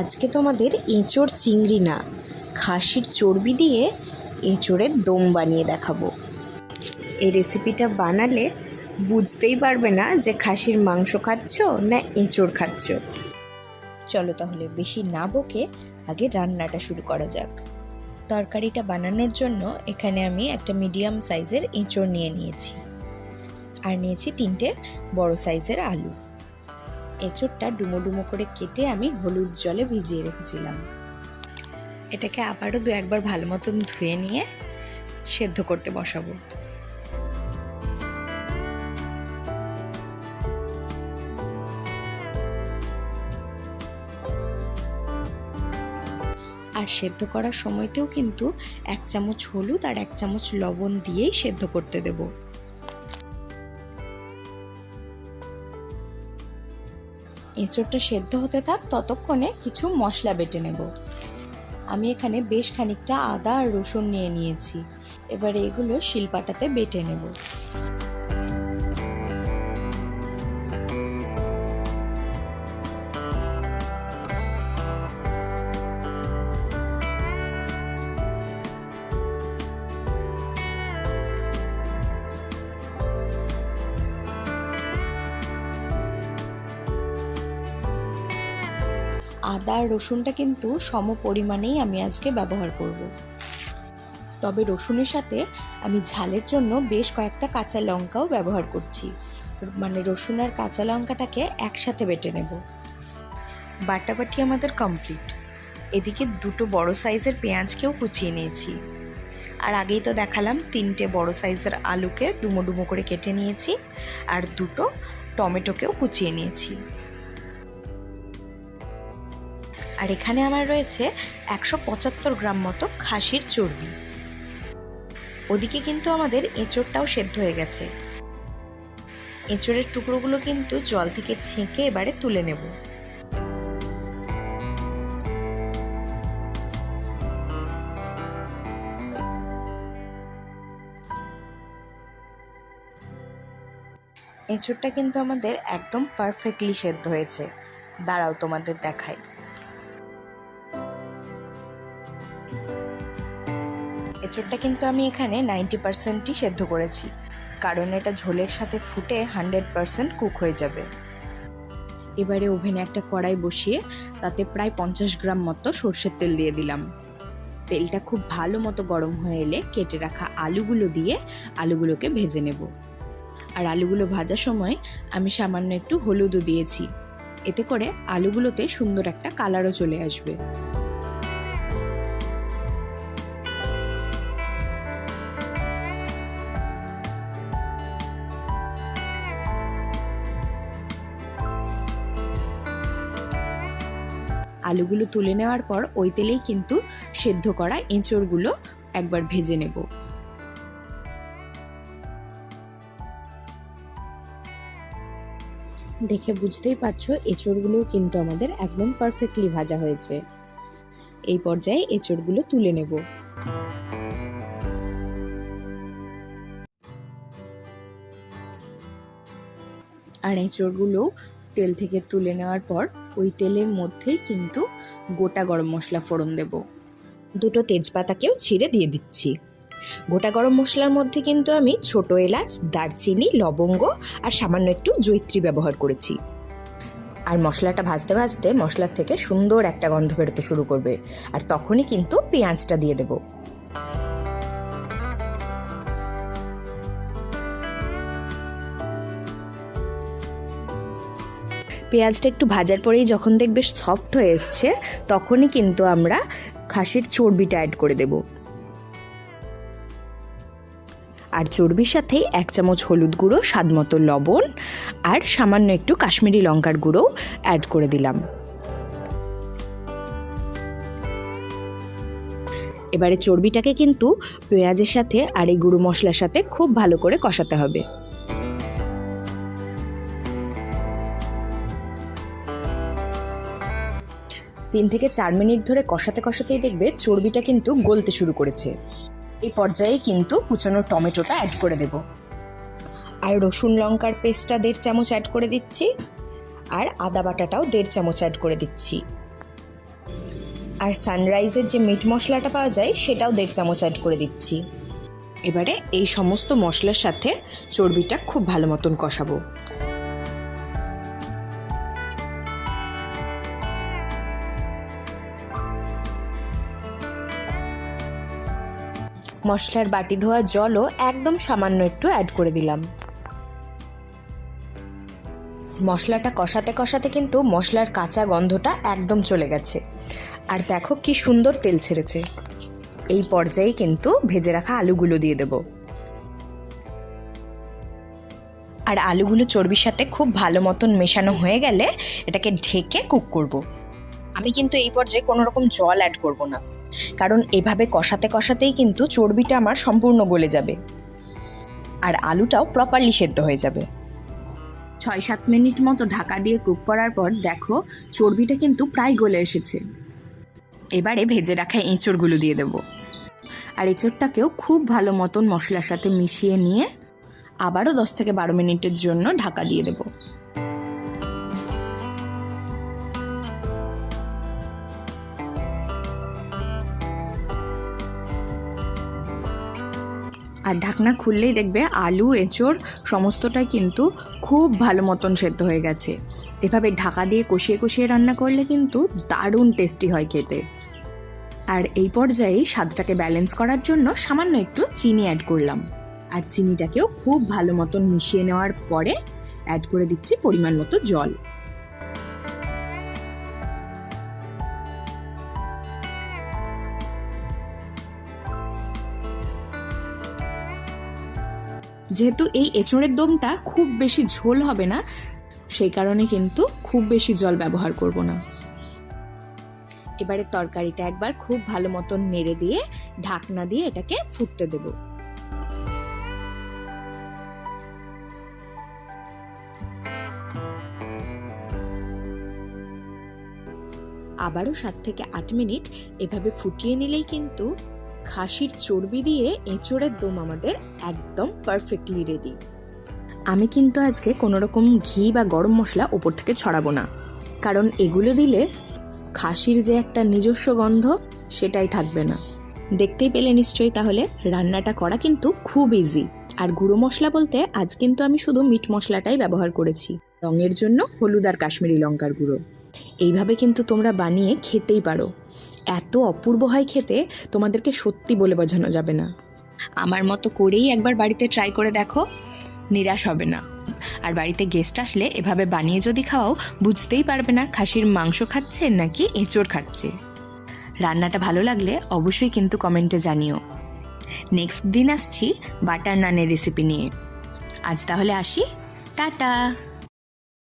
আজকে তোমাদের এঁচোড় চিংড়ি না। খাসির চর্বি দিয়ে এঁচোড়ের দম বানিয়ে দেখাবো। এই রেসিপিটা বানালে বুঝতেই পারবে না যে খাসির মাংস খাচ্ছ না এঁচোড় খাচ্ছ। চলো তাহলে বেশি না বকে আগে রান্নাটা শুরু করা যাক। তরকারিটা বানানোর জন্য এখানে আমি একটা মিডিয়াম সাইজের এঁচোড় নিয়ে নিয়েছি। আর নিয়েছি তিনটে বড় সাইজের আলু। এঁচোড়টা ডুমো ডুমো করে কেটে আমি হলুদ জলে ভিজিয়ে রেখেছিলাম। এটাকে আবারও দু একবার ভালো মতন ধুয়ে নিয়ে সেদ্ধ করতে বসাবো। আর সেদ্ধ করার সময়তেও কিন্তু এক চামচ হলুদ আর এক চামচ লবণ দিয়েই সেদ্ধ করতে দেবো। এঁচোড়টা সেদ্ধ হতে থাক, ততক্ষণে কিছু মশলা বেটে নেব। আমি এখানে বেশ খানিকটা আদা আর রসুন নিয়ে নিয়েছি। এবারে এগুলো শিলপাটাতে বেটে নেব। আদা আর রসুনটা কিন্তু সম পরিমাণেই আমি আজকে ব্যবহার করব। তবে রসুনের সাথে আমি ঝালের জন্য বেশ কয়েকটা কাঁচা লঙ্কাও ব্যবহার করছি। মানে রসুন আর কাঁচা লঙ্কাটাকে একসাথে বেটে নেব। বাটাবাটি আমাদের কমপ্লিট এদিকে দুটো বড় সাইজের পেঁয়াজকেও কুচিয়ে নিয়েছি। আর আগেই তো দেখালাম, তিনটে বড় সাইজের আলুকে ডুমো ডুমো করে কেটে নিয়েছি। আর দুটো টমেটোকেও কুচিয়ে নিয়েছি। আর এখানে আমার রয়েছে একশো পঁচাত্তর গ্রাম মতো খাসির চর্বি। ওদিকে কিন্তু আমাদের এঁচোড়টাও সেদ্ধ হয়ে গেছে। এঁচোড়ের টুকরোগুলো কিন্তু জল থেকে ছেঁকে এবারে তুলে নেব। এঁচোড়টা কিন্তু আমাদের একদম পারফেক্টলি সেদ্ধ হয়েছে। দাঁড়াও তোমাদের দেখাই। এঁচোড়টা কিন্তু আমি এখানে নাইনটি পার্সেন্টই সেদ্ধ করেছি। কারণ এটা ঝোলের সাথে ফুটে হান্ড্রেড পার্সেন্ট কুক হয়ে যাবে। এবারে ওভেনে একটা কড়াই বসিয়ে তাতে প্রায় পঞ্চাশ গ্রাম মতো সর্ষের তেল দিয়ে দিলাম। তেলটা খুব ভালো মতো গরম হয়ে এলে কেটে রাখা আলুগুলো দিয়ে আলুগুলোকে ভেজে নেব। আর আলুগুলো ভাজার সময় আমি সামান্য একটু হলুদও দিয়েছি। এতে করে আলুগুলোতে সুন্দর একটা কালারও চলে আসবে। আলুগুলো তুলে নেওয়ার পর ওই তেলেই কিন্তু সেদ্ধ করা এঁচড়গুলো একবার ভেজে নেব। দেখে বুঝতেই পারছ, এঁচড়গুলোও কিন্তু আমাদের একদম পারফেক্টলি ভাজা হয়েছে। এই পর্যায়ে এঁচড়গুলো তুলে নেব। আর এঁচড়গুলো তেল থেকে তুলে নেওয়ার পর ওই তেলের মধ্যেই কিন্তু গোটা গরম মশলা ফোড়ন দেব। দুটো তেজপাতাকেও ছিঁড়ে দিয়ে দিচ্ছি। গোটা গরম মশলার মধ্যে কিন্তু আমি ছোট এলাচ, দারচিনি, লবঙ্গ আর সামান্য একটু জৈত্রী ব্যবহার করেছি। আর মশলাটা ভাজতে ভাজতে মশলার থেকে সুন্দর একটা গন্ধ বেরোতে শুরু করবে। আর তখনই কিন্তু পেঁয়াজটা দিয়ে দেবো। পেঁয়াজটা একটু ভাজার পরেই যখন দেখবে সফট হয়ে এসছে, তখনই কিন্তু আমরা খাসির চর্বিটা অ্যাড করে দেব। আর চর্বির সাথেই এক চামচ হলুদ গুঁড়ো, স্বাদ মতো লবণ আর সামান্য একটু কাশ্মীরি লঙ্কার গুঁড়ো অ্যাড করে দিলাম। এবারে চর্বিটাকে কিন্তু পেঁয়াজের সাথে আর এই গুঁড়ো মশলার সাথে খুব ভালো করে কষাতে হবে। তিন থেকে চার মিনিট ধরে কষাতে কষাতেই দেখবে চর্বিটা কিন্তু গলতে শুরু করেছে। এই পর্যায়ে কিন্তু কুচানো টমেটোটা অ্যাড করে দেব। আর রসুন লঙ্কার পেস্টটা দেড় চামচ অ্যাড করে দিচ্ছি। আর আদা বাটাটাও দেড় চামচ অ্যাড করে দিচ্ছি। আর সানরাইজের যে মিট মশলাটা পাওয়া যায়, সেটাও দেড় চামচ অ্যাড করে দিচ্ছি। এবারে এই সমস্ত মশলার সাথে চর্বিটা খুব ভালো মতন কষাবো। মশলার বাটি ধোয়া জলও একদম সামান্য একটু অ্যাড করে দিলাম। মশলাটা কষাতে কষাতে কিন্তু মশলার কাঁচা গন্ধটা একদম চলে গেছে। আর দেখো কি সুন্দর তেল ছেড়েছে। এই পর্যায়ে কিন্তু ভেজে রাখা আলুগুলো দিয়ে দেব। আর আলুগুলো চর্বির সাথে খুব ভালো মতন মেশানো হয়ে গেলে এটাকে ঢেকে কুক করব। আমি কিন্তু এই পর্যায়ে কোনো রকম জল অ্যাড করব না। কারণ এভাবে কষাতে কষাতেই কিন্তু চর্বিটা আমার সম্পূর্ণ গলে যাবে। আর আলুটাও প্রপারলি সেদ্ধ হয়ে যাবে। ছয় সাত মিনিট মতো ঢাকা দিয়ে কুক করার পর দেখো, চর্বিটা কিন্তু প্রায় গলে এসেছে। এবারে ভেজে রাখা এঁচড়গুলো দিয়ে দেব। আর এঁচড়টাকেও খুব ভালো মতন মশলার সাথে মিশিয়ে নিয়ে আবারও দশ থেকে বারো মিনিটের জন্য ঢাকা দিয়ে দেব। আর ঢাকনা খুললেই দেখবে আলু, এঁচড় সমস্তটাই কিন্তু খুব ভালো মতন সেদ্ধ হয়ে গেছে। এভাবে ঢাকা দিয়ে কষিয়ে কষিয়ে রান্না করলে কিন্তু দারুণ টেস্টি হয় খেতে। আর এই পর্যায়ে স্বাদটাকে ব্যালেন্স করার জন্য সামান্য একটু চিনি অ্যাড করলাম। আর চিনিটাকেও খুব ভালো মতন মিশিয়ে নেওয়ার পরে অ্যাড করে দিচ্ছি পরিমাণ মতো জল। যেহেতু এই এঁচড়ের দমটা খুব বেশি ঝোল হবে না, সেই কারণে কিন্তু খুব বেশি জল ব্যবহার করব না। এবারে তরকারিটা একবার খুব ভালো মতন নেড়ে দিয়ে ঢাকনা দিয়ে এটাকে ফুটতে দেব। আবারও সাত থেকে আট মিনিট এভাবে ফুটিয়ে নিলেই কিন্তু খাসির চর্বি দিয়ে এঁচড়ের দম আমাদের একদম পারফেক্টলি রেডি আমি কিন্তু আজকে কোনো রকম ঘি বা গরম মশলা ওপর থেকে ছড়াবো না। কারণ এগুলো দিলে খাসির যে একটা নিজস্ব গন্ধ, সেটাই থাকবে না। দেখতেই পেলে নিশ্চয়ই তাহলে রান্নাটা করা কিন্তু খুব ইজি আর গুঁড়ো মশলা বলতে আজ কিন্তু আমি শুধু মিট মশলাটাই ব্যবহার করেছি। রঙের জন্য হলুদ আর কাশ্মীরি লঙ্কার গুঁড়ো। এইভাবে কিন্তু তোমরা বানিয়ে খেতেই পারো। এত অপূর্ব হয় খেতে, তোমাদেরকে সত্যি বলে বোঝানো যাবে না। আমার মতো করেই একবার বাড়িতে ট্রাই করে দেখো, নিরাশ হবে না। আর বাড়িতে গেস্ট আসলে এভাবে বানিয়ে যদি খাওয়াও, বুঝতেই পারবে না খাসির মাংস খাচ্ছে নাকি এঁচড় খাচ্ছে। রান্নাটা ভালো লাগলে অবশ্যই কিন্তু কমেন্টে জানিও। নেক্সট দিন আসছি বাটার নানের রেসিপি নিয়ে। আজ তাহলে আসি। টাটা!